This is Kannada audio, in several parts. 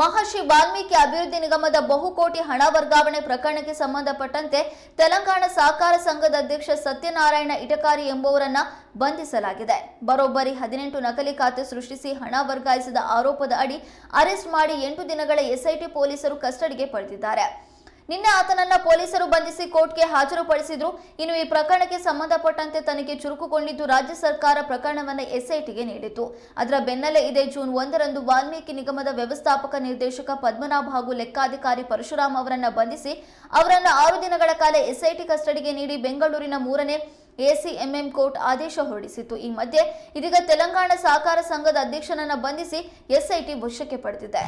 ಮಹರ್ಷಿ ವಾಲ್ಮೀಕಿ ಅಭಿವೃದ್ಧಿ ನಿಗಮದ ಬಹುಕೋಟಿ ಹಣ ವರ್ಗಾವಣೆ ಪ್ರಕರಣಕ್ಕೆ ಸಂಬಂಧಪಟ್ಟಂತೆ ತೆಲಂಗಾಣ ಸಹಕಾರ ಸಂಘದ ಅಧ್ಯಕ್ಷ ಸತ್ಯನಾರಾಯಣ ಇಟಕಾರಿ ಎಂಬುವರನ್ನ ಬಂಧಿಸಲಾಗಿದೆ. ಬರೋಬ್ಬರಿ ಹದಿನೆಂಟು ನಕಲಿ ಖಾತೆ ಸೃಷ್ಟಿಸಿ ಹಣ ವರ್ಗಾಯಿಸಿದ ಆರೋಪದ ಅಡಿ ಅರೆಸ್ಟ್ ಮಾಡಿ ಎಂಟು ದಿನಗಳ ಎಸ್ಐಟಿ ಪೊಲೀಸರು ಕಸ್ಟಡಿಗೆ ಪಡೆದಿದ್ದಾರೆ. ನಿನ್ನೆ ಆತನನ್ನ ಪೊಲೀಸರು ಬಂಧಿಸಿ ಕೋರ್ಟ್ಗೆ ಹಾಜರುಪಡಿಸಿದ್ರು. ಇನ್ನು ಈ ಪ್ರಕರಣಕ್ಕೆ ಸಂಬಂಧಪಟ್ಟಂತೆ ತನಿಖೆ ಚುರುಕುಗೊಂಡಿದ್ದು ರಾಜ್ಯ ಸರ್ಕಾರ ಪ್ರಕರಣವನ್ನು ಎಸ್ಐಟಿಗೆ ನೀಡಿತು ಅದರ ಬೆನ್ನಲ್ಲೇ ಇದೇ ಜೂನ್ ಒಂದರಂದು ವಾಲ್ಮೀಕಿ ನಿಗಮದ ವ್ಯವಸ್ಥಾಪಕ ನಿರ್ದೇಶಕ ಪದ್ಮನಾಭ ಹಾಗೂ ಲೆಕ್ಕಾಧಿಕಾರಿ ಪರಶುರಾಮ್ ಅವರನ್ನ ಬಂಧಿಸಿ, ಅವರನ್ನ ಆರು ದಿನಗಳ ಕಾಲ ಎಸ್ಐಟಿ ಕಸ್ಟಡಿಗೆ ನೀಡಿ ಬೆಂಗಳೂರಿನ ಮೂರನೇ ಎಸಿಎಂಎಂ ಕೋರ್ಟ್ ಆದೇಶ ಹೊರಡಿಸಿತ್ತು. ಈ ಮಧ್ಯೆ ಇದೀಗ ತೆಲಂಗಾಣ ಸಹಕಾರ ಸಂಘದ ಅಧ್ಯಕ್ಷನನ್ನ ಬಂಧಿಸಿ ಎಸ್ಐಟಿ ವಶಕ್ಕೆ ಪಡೆದಿದೆ.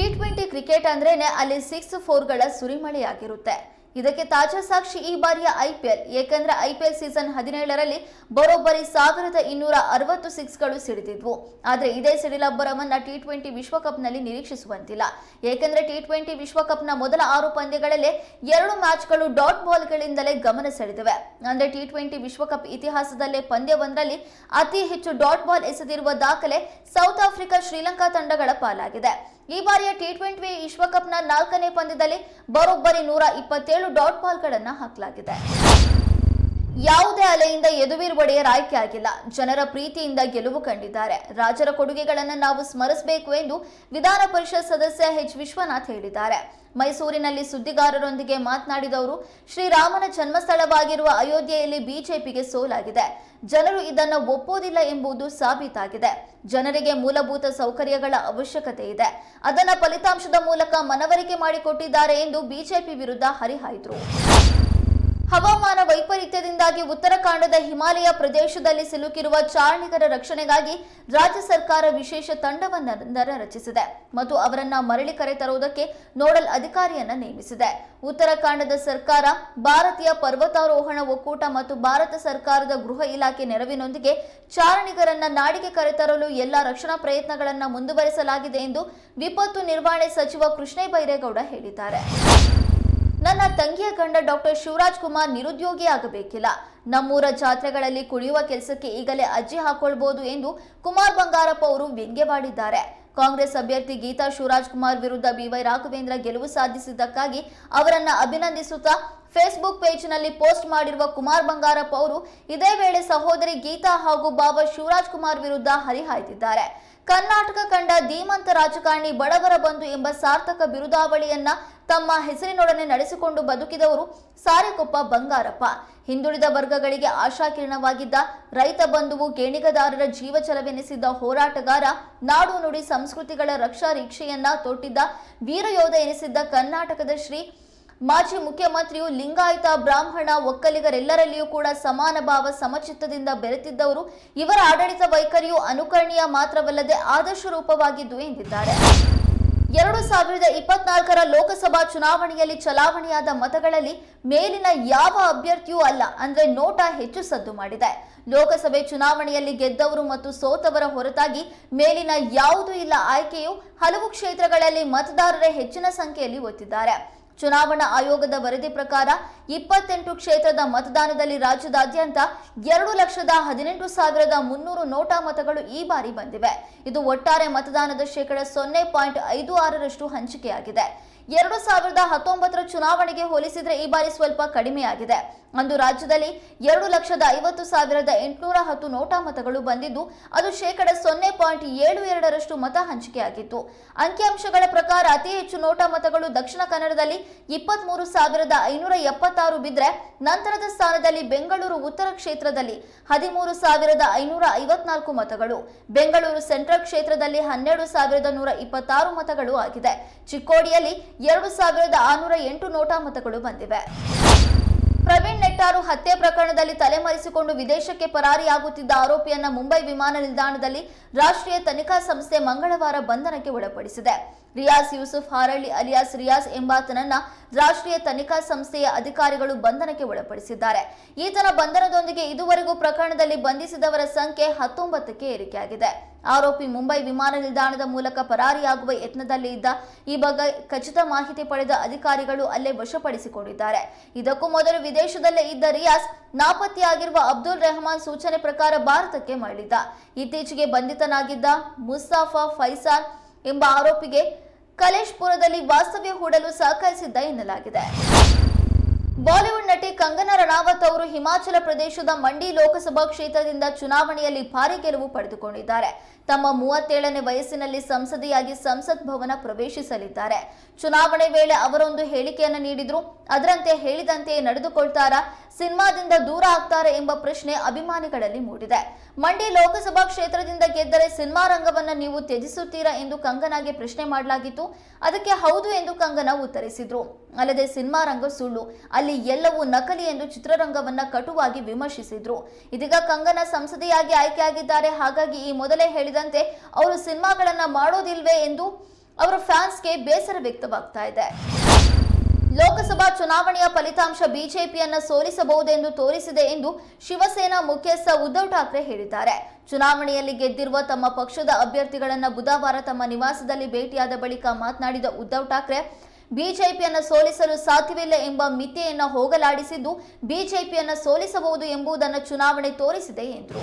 ಟಿ ಟ್ವೆಂಟಿ ಕ್ರಿಕೆಟ್ ಅಂದ್ರೇನೆ ಅಲ್ಲಿ ಸಿಕ್ಸ್ ಫೋರ್ಗಳ ಸುರಿಮಳೆಯಾಗಿರುತ್ತೆ. ಇದಕ್ಕೆ ತಾಜಾ ಸಾಕ್ಷಿ ಈ ಬಾರಿಯ ಐಪಿಎಲ್ ಏಕೆಂದ್ರೆ ಐಪಿಎಲ್ ಸೀಸನ್ ಹದಿನೇಳರಲ್ಲಿ ಬರೋಬ್ಬರಿ ಸಾವಿರದ ಇನ್ನೂರ ಅರವತ್ತು ಸಿಕ್ಸ್ಗಳು ಸಿಡಿದಿದ್ವು. ಆದರೆ ಇದೇ ಸಿಡಿಲಬ್ಬರವನ್ನ ಟಿ ಟ್ವೆಂಟಿ ವಿಶ್ವಕಪ್ನಲ್ಲಿ ನಿರೀಕ್ಷಿಸುವಂತಿಲ್ಲ. ಏಕೆಂದ್ರೆ ಟಿ ಟ್ವೆಂಟಿ ವಿಶ್ವಕಪ್ನ ಮೊದಲ ಆರು ಪಂದ್ಯಗಳಲ್ಲೇ ಎರಡು ಮ್ಯಾಚ್ಗಳು ಡಾಟ್ ಬಾಲ್ಗಳಿಂದಲೇ ಗಮನ ಸೆಳೆದಿವೆ. ಅಂದ್ರೆ ಟಿ ಟ್ವೆಂಟಿ ವಿಶ್ವಕಪ್ ಇತಿಹಾಸದಲ್ಲೇ ಪಂದ್ಯವೊಂದರಲ್ಲಿ ಅತಿ ಹೆಚ್ಚು ಡಾಟ್ ಬಾಲ್ ಎಸೆದಿರುವ ದಾಖಲೆ ಸೌತ್ ಆಫ್ರಿಕಾ ಶ್ರೀಲಂಕಾ ತಂಡಗಳ ಪಾಲಾಗಿದೆ. ಈ ಬಾರಿಯ ಟಿ ಟ್ವೆಂಟಿ ವಿಶ್ವಕಪ್ನ ನಾಲ್ಕನೇ ಪಂದ್ಯದಲ್ಲಿ ಬರೋಬ್ಬರಿ ನೂರ ಇಪ್ಪತ್ತೇಳು ಡಾಟ್ ಬಾಲ್ಗಳನ್ನು ಹಾಕಲಾಗಿದೆ. ಯಾವುದೇ ಅಲೆಯಿಂದ ಯದುವೀರ್ ಒಡೆಯರ್ ಆಯ್ಕೆ ಆಗಿಲ್ಲ. ಜನರ ಪ್ರೀತಿಯಿಂದ ಗೆಲುವು ಕಂಡಿದ್ದಾರೆ. ರಾಜರ ಕೊಡುಗೆಗಳನ್ನು ನಾವು ಸ್ಮರಿಸಬೇಕು ಎಂದು ವಿಧಾನ ಪರಿಷತ್ ಸದಸ್ಯ ಎಚ್. ವಿಶ್ವನಾಥ್ ಹೇಳಿದ್ದಾರೆ. ಮೈಸೂರಿನಲ್ಲಿ ಸುದ್ದಿಗಾರರೊಂದಿಗೆ ಮಾತನಾಡಿದವರು, ಶ್ರೀರಾಮನ ಜನ್ಮಸ್ಥಳವಾಗಿರುವ ಅಯೋಧ್ಯೆಯಲ್ಲಿ ಬಿಜೆಪಿಗೆ ಸೋಲಾಗಿದೆ. ಜನರು ಇದನ್ನು ಒಪ್ಪೋದಿಲ್ಲ ಎಂಬುದು ಸಾಬೀತಾಗಿದೆ. ಜನರಿಗೆ ಮೂಲಭೂತ ಸೌಕರ್ಯಗಳ ಅವಶ್ಯಕತೆ ಇದೆ. ಅದನ್ನು ಫಲಿತಾಂಶದ ಮೂಲಕ ಮನವರಿಕೆ ಮಾಡಿಕೊಟ್ಟಿದ್ದಾರೆ ಎಂದು ಬಿಜೆಪಿ ವಿರುದ್ಧ ಹರಿಹಾಯ್ದರು. ಹವಾಮಾನ ವೈಪರೀತ್ಯದಿಂದಾಗಿ ಉತ್ತರಾಖಂಡದ ಹಿಮಾಲಯ ಪ್ರದೇಶದಲ್ಲಿ ಸಿಲುಕಿರುವ ಚಾರಣಿಗರ ರಕ್ಷಣೆಗಾಗಿ ರಾಜ್ಯ ಸರ್ಕಾರ ವಿಶೇಷ ತಂಡವನ್ನ ರಚಿಸಿದೆ ಮತ್ತು ಅವರನ್ನ ಮರಳಿ ಕರೆತರುವುದಕ್ಕೆ ನೋಡಲ್ ಅಧಿಕಾರಿಯನ್ನ ನೇಮಿಸಿದೆ. ಉತ್ತರಾಖಂಡದ ಸರ್ಕಾರ ಭಾರತೀಯ ಪರ್ವತಾರೋಹಣ ಒಕ್ಕೂಟ ಮತ್ತು ಭಾರತ ಸರ್ಕಾರದ ಗೃಹ ಇಲಾಖೆ ನೆರವಿನೊಂದಿಗೆ ಚಾರಣಿಗರನ್ನ ನಾಡಿಗೆ ಕರೆತರಲು ಎಲ್ಲ ರಕ್ಷಣಾ ಪ್ರಯತ್ನಗಳನ್ನು ಮುಂದುವರೆಸಲಾಗಿದೆ ಎಂದು ವಿಪತ್ತು ನಿರ್ವಹಣೆ ಸಚಿವ ಕೃಷ್ಣೇ ಬೈರೇಗೌಡ ಹೇಳಿದ್ದಾರೆ. ನನ್ನ ತಂಗಿಯ ಗಂಡ ಡಾಕ್ಟರ್ ಶಿವರಾಜ್ ಕುಮಾರ್ ನಿರುದ್ಯೋಗಿ ಆಗಬೇಕಿಲ್ಲ. ನಮ್ಮೂರ ಜಾತ್ರೆಗಳಲ್ಲಿ ಕುಡಿಯುವ ಕೆಲಸಕ್ಕೆ ಈಗಲೇ ಅರ್ಜಿ ಹಾಕೊಳ್ಬಹುದು ಎಂದು ಕುಮಾರ್ ಬಂಗಾರಪ್ಪ ಅವರು ವ್ಯಂಗ್ಯವಾಡಿದ್ದಾರೆ ಕಾಂಗ್ರೆಸ್ ಅಭ್ಯರ್ಥಿ ಗೀತಾ ಶಿವರಾಜ್ ಕುಮಾರ್ ವಿರುದ್ಧ ಬಿವೈ ರಾಘವೇಂದ್ರ ಗೆಲುವು ಸಾಧಿಸಿದ್ದಕ್ಕಾಗಿ ಅವರನ್ನ ಅಭಿನಂದಿಸುತ್ತಾ ಫೇಸ್ಬುಕ್ ಪೇಜ್ನಲ್ಲಿ ಪೋಸ್ಟ್ ಮಾಡಿರುವ ಕುಮಾರ್ ಬಂಗಾರಪ್ಪ ಅವರು, ಇದೇ ವೇಳೆ ಸಹೋದರಿ ಗೀತಾ ಹಾಗೂ ಬಾಬಾ ಶಿವರಾಜ್ ಕುಮಾರ್ ವಿರುದ್ಧ ಹರಿಹಾಯ್ದಿದ್ದಾರೆ ಕರ್ನಾಟಕ ಕಂಡ ಧೀಮಂತ ರಾಜಕಾರಣಿ ಬಡವರ ಬಂಧು ಎಂಬ ಸಾರ್ಥಕ ಬಿರುದಾವಳಿಯನ್ನ ತಮ್ಮ ಹೆಸರಿನೊಡನೆ ನಡೆಸಿಕೊಂಡು ಬದುಕಿದವರು ಸಾರೆಕೊಪ್ಪ ಬಂಗಾರಪ್ಪ. ಹಿಂದುಳಿದ ವರ್ಗಗಳಿಗೆ ಆಶಾಕಿರಣವಾಗಿದ್ದ ರೈತ ಬಂಧುವು ಗೇಣಿಗದಾರರ ಜೀವಚಲವೆನಿಸಿದ್ದ ಹೋರಾಟಗಾರ, ನಾಡು ನುಡಿ ಸಂಸ್ಕೃತಿಗಳ ರಕ್ಷಾ ರೀಕ್ಷೆಯನ್ನ ತೊಟ್ಟಿದ್ದ ವೀರಯೋಧ ಎನಿಸಿದ್ದ ಕರ್ನಾಟಕದ ಶ್ರೀ ಮಾಜಿ ಮುಖ್ಯಮಂತ್ರಿಯು ಲಿಂಗಾಯತ ಬ್ರಾಹ್ಮಣ ಒಕ್ಕಲಿಗರೆಲ್ಲರಲ್ಲಿಯೂ ಕೂಡ ಸಮಾನ ಭಾವ ಸಮಚಿತ್ತದಿಂದ ಬೆರೆತಿದ್ದವರು, ಇವರ ಆಡಳಿತ ವೈಖರಿಯು ಅನುಕರಣೀಯ ಮಾತ್ರವಲ್ಲದೆ ಆದರ್ಶ ರೂಪವಾಗಿದ್ದು ಎಂದಿದ್ದಾರೆ. ಎರಡು ಸಾವಿರದ ಇಪ್ಪತ್ನಾಲ್ಕರ ಲೋಕಸಭಾ ಚುನಾವಣೆಯಲ್ಲಿ ಚಲಾವಣೆಯಾದ ಮತಗಳಲ್ಲಿ ಮೇಲಿನ ಯಾವ ಅಭ್ಯರ್ಥಿಯೂ ಅಲ್ಲ, ಅಂದ್ರೆ ನೋಟಾ ಹೆಚ್ಚು ಸದ್ದು ಮಾಡಿದೆ. ಲೋಕಸಭೆ ಚುನಾವಣೆಯಲ್ಲಿ ಗೆದ್ದವರು ಮತ್ತು ಸೋತವರ ಹೊರತಾಗಿ ಮೇಲಿನ ಯಾವುದೂ ಇಲ್ಲ, ಆಯ್ಕೆಯು ಹಲವು ಕ್ಷೇತ್ರಗಳಲ್ಲಿ ಮತದಾರರೇ ಹೆಚ್ಚಿನ ಸಂಖ್ಯೆಯಲ್ಲಿ ಒತ್ತಿದ್ದಾರೆ. ಚುನಾವಣಾ ಆಯೋಗದ ವರದಿ ಪ್ರಕಾರ ಇಪ್ಪತ್ತೆಂಟು ಕ್ಷೇತ್ರದ ಮತದಾನದಲ್ಲಿ ರಾಜ್ಯದಾದ್ಯಂತ ಎರಡು ಲಕ್ಷದ ಹದಿನೆಂಟು ಸಾವಿರದ ಮುನ್ನೂರು ನೋಟಾ ಮತಗಳು ಈ ಬಾರಿ ಬಂದಿವೆ. ಇದು ಒಟ್ಟಾರೆ ಮತದಾನದ ಶೇಕಡ ಸೊನ್ನೆ ಪಾಯಿಂಟ್ ಐದು ಆರರಷ್ಟು ಹಂಚಿಕೆಯಾಗಿದೆ. ಎರಡು ಸಾವಿರದ ಹತ್ತೊಂಬತ್ತರ ಚುನಾವಣೆಗೆ ಹೋಲಿಸಿದರೆ ಈ ಬಾರಿ ಸ್ವಲ್ಪ ಕಡಿಮೆಯಾಗಿದೆ. ಅಂದು ರಾಜ್ಯದಲ್ಲಿ ಎರಡು ಲಕ್ಷದ ಐವತ್ತು ಸಾವಿರದ ಎಂಟುನೂರ ಹತ್ತು ನೋಟಾ ಮತಗಳು ಬಂದಿದ್ದು, ಅದು ಶೇಕಡ ಸೊನ್ನೆ ಪಾಯಿಂಟ್ ಏಳು ಎರಡರಷ್ಟು ಮತ ಹಂಚಿಕೆಯಾಗಿತ್ತು. ಅಂಕಿಅಂಶಗಳ ಪ್ರಕಾರ ಅತಿ ಹೆಚ್ಚು ನೋಟಾ ಮತಗಳು ದಕ್ಷಿಣ ಕನ್ನಡದಲ್ಲಿ ಇಪ್ಪತ್ಮೂರು ಸಾವಿರದ ಐನೂರ ಎಪ್ಪತ್ತಾರು ಬಿದ್ದರೆ ನಂತರದ ಸ್ಥಾನದಲ್ಲಿ ಬೆಂಗಳೂರು ಉತ್ತರ ಕ್ಷೇತ್ರದಲ್ಲಿ ಹದಿಮೂರು ಸಾವಿರದ ಐನೂರ ಐವತ್ನಾಲ್ಕು ಮತಗಳು, ಬೆಂಗಳೂರು ಸೆಂಟ್ರಲ್ ಕ್ಷೇತ್ರದಲ್ಲಿ ಹನ್ನೆರಡು ಸಾವಿರದ ನೂರ ಇಪ್ಪತ್ತಾರು ಮತಗಳು ಆಗಿದೆ. ಚಿಕ್ಕೋಡಿಯಲ್ಲಿ ಎರಡು ಸಾವಿರದ ಆರುನೂರ ಎಂಟು ನೋಟಾ ಮತಗಳು ಬಂದಿವೆ. ಪ್ರವೀಣ್ ನೆಟ್ಟಾರು ಹತ್ಯೆ ಪ್ರಕರಣದಲ್ಲಿ ತಲೆಮರೆಸಿಕೊಂಡು ವಿದೇಶಕ್ಕೆ ಪರಾರಿಯಾಗುತ್ತಿದ್ದ ಆರೋಪಿಯನ್ನ ಮುಂಬೈ ವಿಮಾನ ನಿಲ್ದಾಣದಲ್ಲಿ ರಾಷ್ಟ್ರೀಯ ತನಿಖಾ ಸಂಸ್ಥೆ ಮಂಗಳವಾರ ಬಂಧನಕ್ಕೆ ಒಳಪಡಿಸಿದೆ. ರಿಯಾಸ್ ಯೂಸುಫ್, ಹಾರಳ್ಳಿ ಅಲಿಯಾಸ್ ರಿಯಾಸ್ ಎಂಬಾತನನ್ನ ರಾಷ್ಟ್ರೀಯ ತನಿಖಾ ಸಂಸ್ಥೆಯ ಅಧಿಕಾರಿಗಳು ಬಂಧನಕ್ಕೆ ಒಳಪಡಿಸಿದ್ದಾರೆ. ಈತನ ಬಂಧನದೊಂದಿಗೆ ಇದುವರೆಗೂ ಪ್ರಕರಣದಲ್ಲಿ ಬಂಧಿಸಿದವರ ಸಂಖ್ಯೆ ಹತ್ತೊಂಬತ್ತಕ್ಕೆ ಏರಿಕೆಯಾಗಿದೆ. ಆರೋಪಿ ಮುಂಬೈ ವಿಮಾನ ನಿಲ್ದಾಣದ ಮೂಲಕ ಪರಾರಿಯಾಗುವ ಯತ್ನದಲ್ಲಿ ಇದ್ದ ಈ ಬಗ್ಗೆ ಖಚಿತ ಮಾಹಿತಿ ಪಡೆದ ಅಧಿಕಾರಿಗಳು ಅಲ್ಲೇ ವಶಪಡಿಸಿಕೊಂಡಿದ್ದಾರೆ. ಇದಕ್ಕೂ ಮೊದಲು ವಿದೇಶದಲ್ಲೇ ಇದ್ದ ರಿಯಾಸ್ ನಾಪತ್ತೆಯಾಗಿರುವ ಅಬ್ದುಲ್ ರೆಹಮಾನ್ ಸೂಚನೆ ಪ್ರಕಾರ ಭಾರತಕ್ಕೆ ಮರಳಿದ್ದ ಇತ್ತೀಚೆಗೆ ಬಂಧಿತನಾಗಿದ್ದ ಮುಸ್ತಾಫಾ ಫೈಸಾಲ್ ಎಂಬ ಆರೋಪಿಗೆ ಕಲೇಶ್ಪುರದಲ್ಲಿ ವಾಸ್ತವ್ಯ ಹೂಡಲು ಸಹಕರಿಸಿದ್ದ ಎನ್ನಲಾಗಿದೆ. ಬಾಲಿವುಡ್ ನಟಿ ಕಂಗನಾ ರಣಾವತ್ ಅವರು ಹಿಮಾಚಲ ಪ್ರದೇಶದ ಮಂಡಿ ಲೋಕಸಭಾ ಕ್ಷೇತ್ರದಿಂದ ಚುನಾವಣೆಯಲ್ಲಿ ಭಾರಿ ಗೆಲುವು ಪಡೆದುಕೊಂಡಿದ್ದಾರೆ. ತಮ್ಮ ಮೂವತ್ತೇಳನೇ ವಯಸ್ಸಿನಲ್ಲಿ ಸಂಸದೆಯಾಗಿ ಸಂಸತ್ ಭವನ ಪ್ರವೇಶಿಸಲಿದ್ದಾರೆ. ಚುನಾವಣೆ ವೇಳೆ ಅವರೊಂದು ಹೇಳಿಕೆಯನ್ನು ನೀಡಿದ್ರು. ಅದರಂತೆ ಹೇಳಿದಂತೆಯೇ ನಡೆದುಕೊಳ್ತಾರಾ, ಸಿನಿಮಾದಿಂದ ದೂರ ಆಗ್ತಾರೆ ಎಂಬ ಪ್ರಶ್ನೆ ಅಭಿಮಾನಿಗಳಲ್ಲಿ ಮೂಡಿದೆ. ಮಂಡಿ ಲೋಕಸಭಾ ಕ್ಷೇತ್ರದಿಂದ ಗೆದ್ದರೆ ಸಿನಿಮಾ ರಂಗವನ್ನು ನೀವು ತ್ಯಜಿಸುತ್ತೀರಾ ಎಂದು ಕಂಗನಾಗೆ ಪ್ರಶ್ನೆ ಮಾಡಲಾಗಿತ್ತು. ಅದಕ್ಕೆ ಹೌದು ಎಂದು ಕಂಗನ ಉತ್ತರಿಸಿದ್ರು. ಅಲ್ಲದೆ ಸಿನಿಮಾ ರಂಗ ಸುಳ್ಳು, ಅಲ್ಲಿ ಎಲ್ಲವೂ ನಕಲಿ ಎಂದು ಚಿತ್ರರಂಗವನ್ನ ಕಟುವಾಗಿ ವಿಮರ್ಶಿಸಿದ್ರು. ಇದೀಗ ಕಂಗನ ಸಂಸದೆಯಾಗಿ ಆಯ್ಕೆಯಾಗಿದ್ದಾರೆ. ಹಾಗಾಗಿ ಈ ಮೊದಲೇ ಹೇಳಿದಂತೆ ಅವರು ಸಿನಿಮಾಗಳನ್ನ ಮಾಡೋದಿಲ್ವೇ ಎಂದು ಅವರ ಫ್ಯಾನ್ಸ್ಗೆ ಬೇಸರ ವ್ಯಕ್ತವಾಗ್ತಾ ಇದೆ. ಲೋಕಸಭಾ ಚುನಾವಣೆಯ ಫಲಿತಾಂಶ ಬಿಜೆಪಿಯನ್ನ ಸೋಲಿಸಬಹುದೆಂದು ತೋರಿಸಿದೆ ಎಂದು ಶಿವಸೇನಾ ಮುಖ್ಯಸ್ಥ ಉದ್ಧವ್ ಠಾಕ್ರೆ ಹೇಳಿದ್ದಾರೆ. ಚುನಾವಣೆಯಲ್ಲಿ ಗೆದ್ದಿರುವ ತಮ್ಮ ಪಕ್ಷದ ಅಭ್ಯರ್ಥಿಗಳನ್ನ ಬುಧವಾರ ತಮ್ಮ ನಿವಾಸದಲ್ಲಿ ಭೇಟಿಯಾದ ಬಳಿಕ ಮಾತನಾಡಿದ ಉದ್ಧವ್ ಠಾಕ್ರೆ, ಬಿಜೆಪಿಯನ್ನ ಸೋಲಿಸಲು ಸಾಧ್ಯವಿಲ್ಲ ಎಂಬ ಮಿತಿಯನ್ನ ಹೋಗಲಾಡಿಸಿದ್ದು ಬಿಜೆಪಿಯನ್ನ ಸೋಲಿಸಬಹುದು ಎಂಬುದನ್ನು ಚುನಾವಣೆ ತೋರಿಸಿದೆ ಎಂದರು.